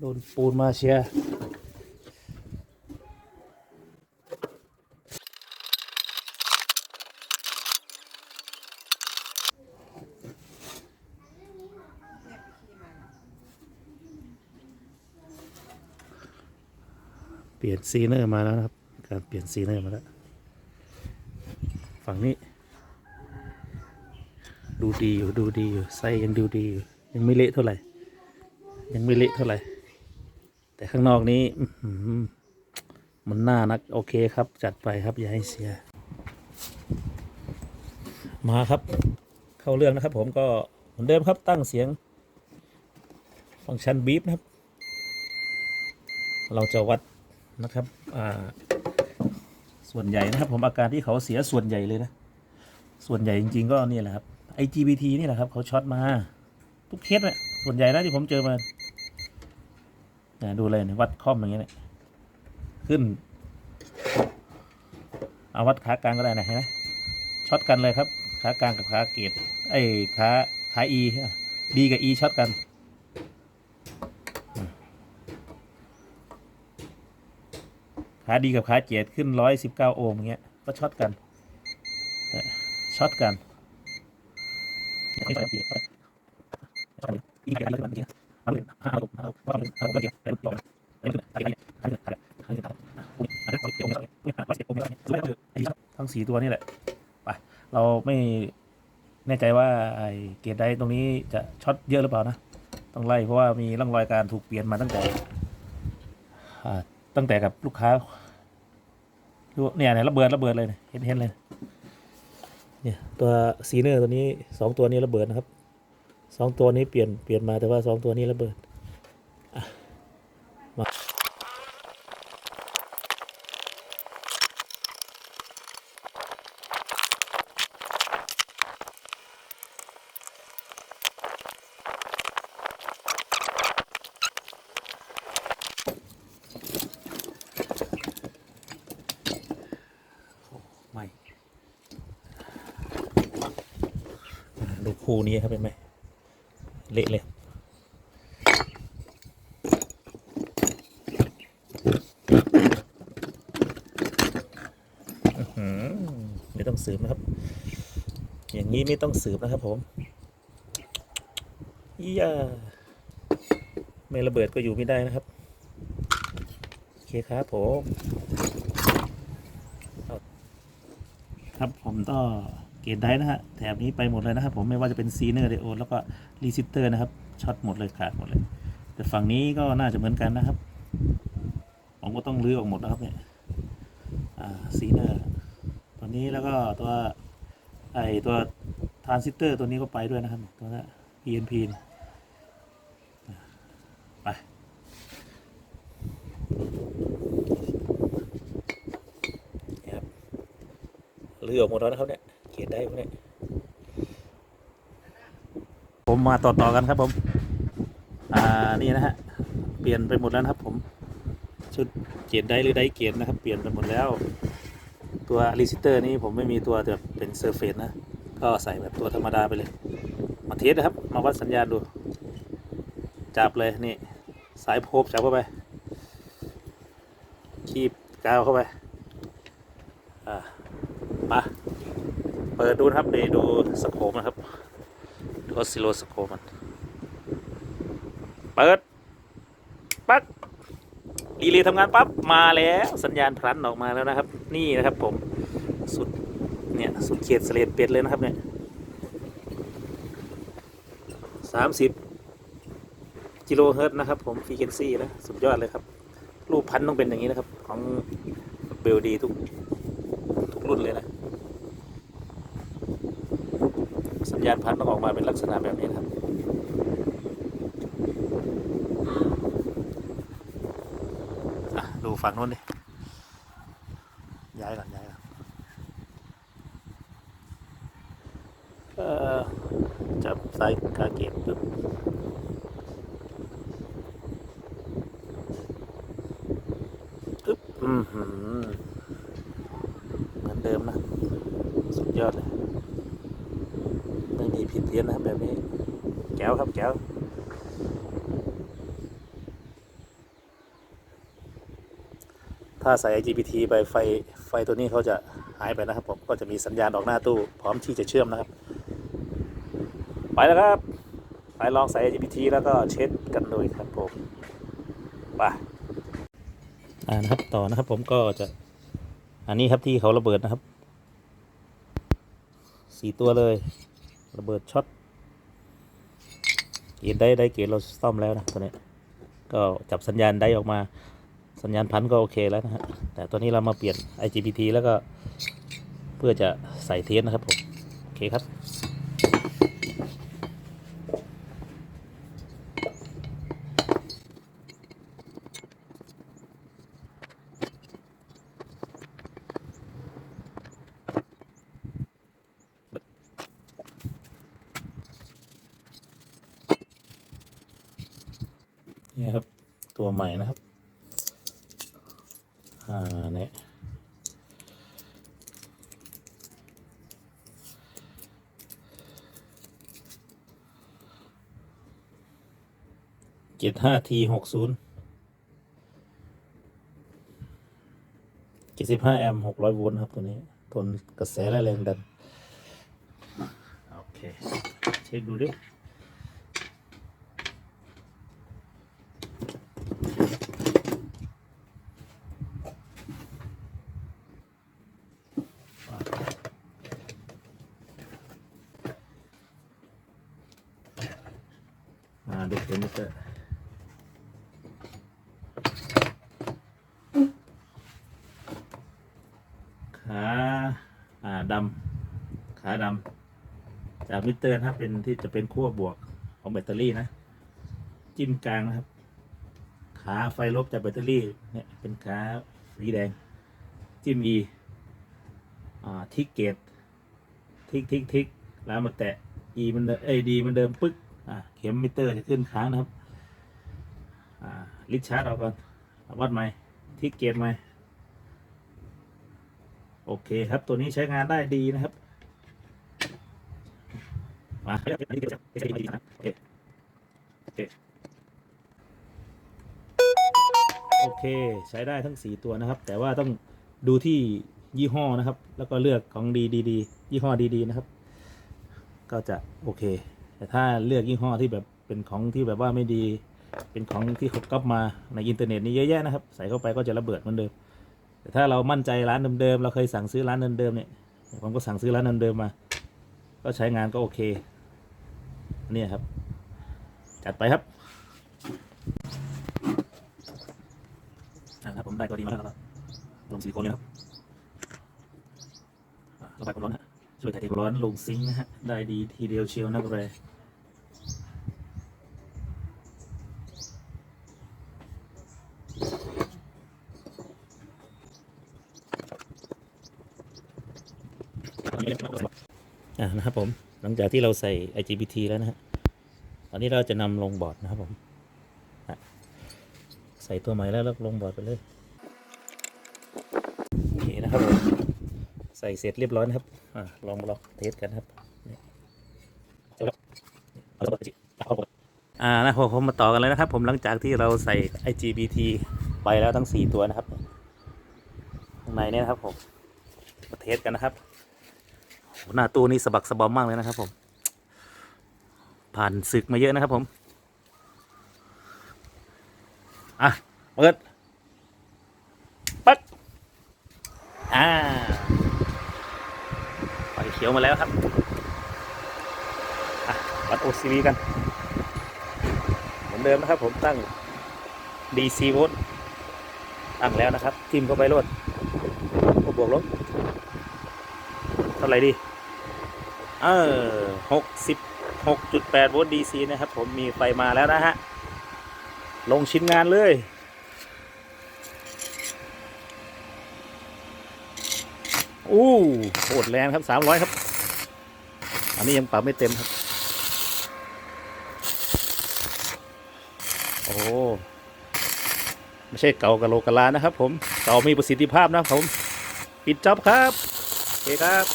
โดนปูนมาเชียเปลี่ยนซีเนอร์มาแล้วนะครับ การเปลี่ยนซีเนอร์มาแล้ว ฝั่งนี้ ดูดีอยู่ดูดีอยู่ไส้ยังดูดีอยู่ ยังไม่เละเท่าไหร่ ยังไม่เละเท่าไหร่ แต่ข้างนอกนี้มันน่านัก โอเคครับ จัดไปครับ อย่าให้เสีย มาครับ เข้าเรื่องนะครับ ผมก็เหมือนเดิมครับตั้งเสียง ฟังก์ชันบีฟนะครับ เราจะวัดนะครับส่วนใหญ่นะครับ ผมอาการที่เขาเสียส่วนใหญ่เลยนะ ส่วนใหญ่จริง ๆ ก็นี่แหละครับ IGBT นี่แหละครับ เขาช็อตมา ทุกเคสเนี่ยส่วนใหญ่แล้วที่ผมเจอมา เนี่ยดูเลยเนี่ยวัดคอมอย่างเงี้ยเนี่ยขึ้น เอาวัดขากลางก็ได้นะเห็นไหมช็อตกันเลยครับ ขากลางกับขาเกตไอ้ขาขา E ดีกับ E ช็อตกันขาดีกับขาเจดขึ้นร้อยสิบเก้าโอห์มอย่างเงี้ยก็ช็อตกันเออช็อตกัน ทั้งสีตัวนี่แหละไปเราไม่แน่ใจว่าไอ้เกรได้ตรงนี้จะช็อตเยอะหรือเปล่านะ ต้องไล่เพราะว่ามีร่องรอยการถูกเปลี่ยนมาตั้งแต่ตั้งแต่กับลูกค้าดูเนี่ยเนี่ยระเบิดระเบิดเลยเห็นเห็นเลย เนี่ยตัวซีเนอร์ตัวนี้สองตัวนี้ระเบิดนะครับ สองตัวนี้เปลี่ยนเปลี่ยนมาแต่ว่าสองตัวนี้ระเบิดมาไม่ดูคู่นี้ครับเป็นไหม เละเลยไม่ต้องสืบนะครับ อย่างนี้ไม่ต้องสืบนะครับผมอียาไม่ระเบิดก็อยู่ไม่ได้นะครับ โอเคครับผม ครับผมก็ เกรดได้นะฮะ แถบนี้ไปหมดเลยนะครับผมไม่ว่าจะเป็นซีเนอร์เดโอแล้วก็รีซิสเตอร์นะครับช็อตหมดเลยขาดหมดเลย แต่ฝั่งนี้ก็น่าจะเหมือนกันนะครับ ผมก็ต้องรื้อออกหมดนะครับเนี่ยซีเนอร์ตัวนี้แล้วก็ตัวไอตัวทรานซิสเตอร์ตัวนี้ก็ไปด้วยนะครับตัวนั้น PNP เนี่ยไปนะครับเลือออกหมดแล้วนะครับเนี่ย เขียนได้พวกนี้ผมมาต่อๆกันครับผม อ่า นี่นะฮะ เปลี่ยนไปหมดแล้วครับ ผม ชุดเกียรได้หรือได้เกียรนะครับ เปลี่ยนไปหมดแล้ว ตัวรีซิเตอร์นี้ผมไม่มีตัวแบบเป็นเซอร์เฟสนะ ก็ใส่แบบตัวธรรมดาไปเลย มาเทสนะครับ มาวัดสัญญาณดู จับเลยนี่ สายโพบจับเข้าไป คีบกาวเข้าไป อ่า เปิดดูนะครับเดี๋ยวดูสโคปนะครับดูออสซิโลสโคปมัน เปิด ปั๊กดีเลย์ทำงานปั๊บมาแล้วสัญญาณพลันออกมาแล้วนะครับ นี่นะครับผมสุดเนี่ยสุดเขตสเลดเป็ดเลยนะครับเนี่ยสามสิบกิโลเฮิรตซ์นะครับผมฟรีเคนซี่นะสุดยอดเลยครับ รูปพันต้องเป็นอย่างนี้นะครับ ของเบลดีทุกทุกรุ่นเลยนะ สัญญาณพันธุ์ต้องออกมาเป็นลักษณะแบบนี้นะครับอะดูฝั่งนู้นดิ ย้ายก่อนย้ายก่อนเอ่อจับสายกาเก็บปึ๊บอึ๊บอืมหืมเหมือนเดิมนะ สุดยอดเลย แจ๋วครับแจ๋วถ้าใส่ IGBT ไปไฟไฟตัวนี้เขาจะหายไปนะครับผมก็จะมีสัญญาณออกหน้าตู้พร้อมที่จะเชื่อมนะครับ ไปแล้วครับ ไปลองใส่ IGBT แล้วก็เช็ดกันเลยครับผมไปอ่านะครับต่อนะครับผมก็จะอันนี้ครับที่เขาระเบิดนะครับสี่ตัวเลย ระเบิดช็อต เกณฑ์ได้ได้เกตเราซ่อมแล้วนะตัวนี้ก็จับสัญญาณได้ออกมาสัญญาณพันก็โอเคแล้วนะฮะแต่ตัวนี้เรามาเปลี่ยน IGBT แล้วก็เพื่อจะใส่เทสนะครับผม โอเคครับ นี่ครับ ตัวใหม่นะครับ อ่าเนี่ยเจ็ดห้าทีหกศูนย์เจ็ดสิบห้าแอมป์หกร้อยโวลต์ครับตัวนี้ ทนกระแสและแรงดัน โอเค เช็คดูดิ มาดูเทนนิสเตอร์ ขาอ่าดำขาดำจากมิเตอร์นะครับเป็นที่จะเป็นขั้วบวกของแบตเตอรี่นะ จิ้มกลางนะครับ ขาไฟลบจากแบตเตอรี่เนี่ยเป็นขาสีแดง จิ้ม E อ่าทิกเกตทิกทิกทิกแล้วมาแตะ E มันเดิมเอ้ยดีมันเดิมปึ๊ก เข็มมิเตอร์จะขึ้นค้างนะครับลิชาร์ดเอาก่อนวัดไหมทิกเกตไหมโอเคครับตัวนี้ใช้งานได้ดีนะครับมาโอเคโอเคโอเคใช้ได้ทั้ง 4 ตัวนะครับ แต่ว่าต้องดูที่ยี่ห้อนะครับ แล้วก็เลือกของดีดีดียี่ห้อดีๆนะครับ ก็จะโอเค แต่ถ้าเลือกยี่ห้อที่แบบเป็นของที่แบบว่าไม่ดี เป็นของที่เขาก๊อปมาในอินเทอร์เน็ตนี่เยอะแยะนะครับ ใส่เข้าไปก็จะระเบิดเหมือนเดิม แต่ถ้าเรามั่นใจร้านเดิมๆเราเคยสั่งซื้อร้านเดิมๆเนี่ยผมก็สั่งซื้อร้านเดิมๆมา ก็ใช้งานก็โอเคนี่ครับ จัดไปครับอ่าครับผมได้ตัวดีมาแล้วครับลงซิลิโคนเลยครับระบายความร้อนฮะ ช่วยถ่ทความร้อนลงซิงค์นะฮะ ได้ดีทีเดียวเชียวนักแรอ่านะครับผมหลังจากที่เราใส่ IGBT แล้วนะฮะ ตอนนี้เราจะนำลงบอร์ดนะครับผมอะใส่ตัวใหม่แล้วแล้วลงบอร์ดไปเลย โอเคนะครับผม ใส่เสร็จเรียบร้อยนะครับ อ่าลองลองเทสกันครับนี่จบแล้วเอาระเบิดไปจิเอาระเบิดอ่านะผมมาต่อกันเลยนะครับ ผมหลังจากที่เราใส่ IGBT ไปแล้วทั้ง 4 ตัวนะครับข้างในเนี่ยนะครับผมมาเทสกันนะครับโหหน้าตู้นี่สะบักสะบอมมากเลยนะครับ ผม ผ่านศึกมาเยอะนะครับผม อะเปิด ปั๊บ อ่า ไฟเขียว มาแล้วครับอะวัด OCV กัน เหมือนเดิมนะครับผมตั้ง DC โวลต์ตั้งแล้วนะครับจิ้มเข้าไปรวดอ้บวกลบเท่าไหร่ดี เออหกสิบหกจุดแปดโวลต์ DC นะครับผมมีไฟมาแล้วนะฮะ ลงชิ้นงานเลย อู้โหดแรงครับสามร้อยครับ อันนี้ยังปรับไม่เต็มครับ โอ้ไม่ใช่เก่ากะโลกกะลานะครับผมเก่ามีประสิทธิภาพนะครับผม ปิดจ็อบครับ โอเคครับ